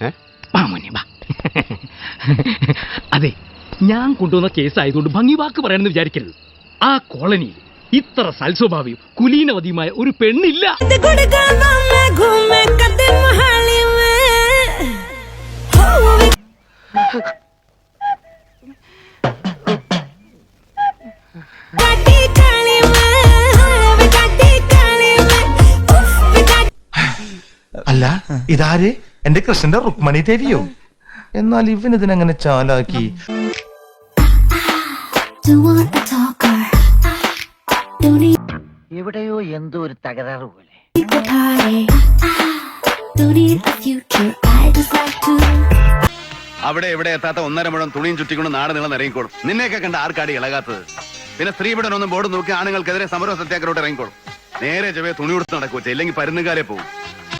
വാ അതെ ഞാൻ കൊണ്ടുവന്ന കേസായതുകൊണ്ട് ഭംഗി വാക്ക് പറയണമെന്ന് വിചാരിക്കരുത്. ആ കോളനിയിൽ ഇത്ര സൽസ്വഭാവിയും കുലീനവതിയുമായ ഒരു പെണ്ണില്ല. അല്ല ഇതാരേ? എന്റെ കൃഷ്ണന്റെ റുക്മണി ദേവിയോ? എന്നാൽ ഇവൻ ഇതിനെങ്ങനെ ചാലാക്കി? എവിടെയോ എന്തോ ഒരു തകരാറ് പോലെ. അവിടെ എവിടെ എത്താത്ത ഒന്നര മുഴം തുണിയും ചുറ്റിക്കൊണ്ട് നാട് നീളം ഇറങ്ങിക്കോളും നിന്നെയൊക്കെ കണ്ട ആർക്കാടി ഇളകാത്തത്? പിന്നെ സ്ത്രീപീഡനം ഒന്നും ബോർഡ് നോക്കി ആണുങ്ങൾക്കെതിരെ സമരവും സത്യാഗ്രഹോട്ട് ഇറങ്ങിക്കോളും. നേരെ ചെവേ തുണി കൊടുത്ത് നടക്കുവച്ച ഇല്ലെങ്കിൽ പരുന്നുകാരെ പോകും